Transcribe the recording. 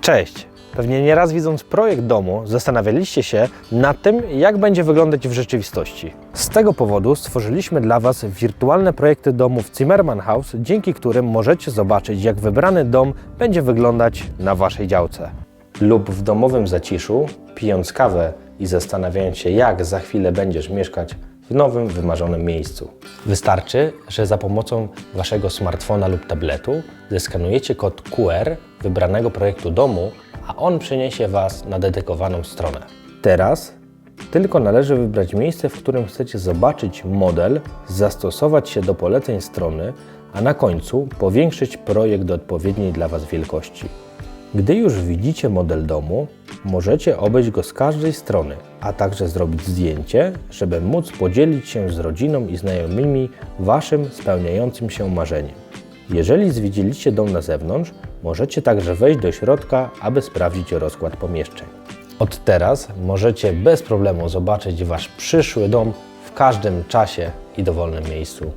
Cześć! Pewnie nieraz widząc projekt domu, zastanawialiście się nad tym, jak będzie wyglądać w rzeczywistości. Z tego powodu stworzyliśmy dla Was wirtualne projekty domów Zimmerman House, dzięki którym możecie zobaczyć, jak wybrany dom będzie wyglądać na Waszej działce. Lub w domowym zaciszu, pijąc kawę i zastanawiając się, jak za chwilę będziesz mieszkać w nowym, wymarzonym miejscu. Wystarczy, że za pomocą Waszego smartfona lub tabletu zeskanujecie kod QR wybranego projektu domu, a on przeniesie Was na dedykowaną stronę. Teraz tylko należy wybrać miejsce, w którym chcecie zobaczyć model, zastosować się do poleceń strony, a na końcu powiększyć projekt do odpowiedniej dla Was wielkości. Gdy już widzicie model domu, możecie obejść go z każdej strony, a także zrobić zdjęcie, żeby móc podzielić się z rodziną i znajomymi Waszym spełniającym się marzeniem. Jeżeli zwiedziliście dom na zewnątrz, możecie także wejść do środka, aby sprawdzić rozkład pomieszczeń. Od teraz możecie bez problemu zobaczyć Wasz przyszły dom w każdym czasie i dowolnym miejscu.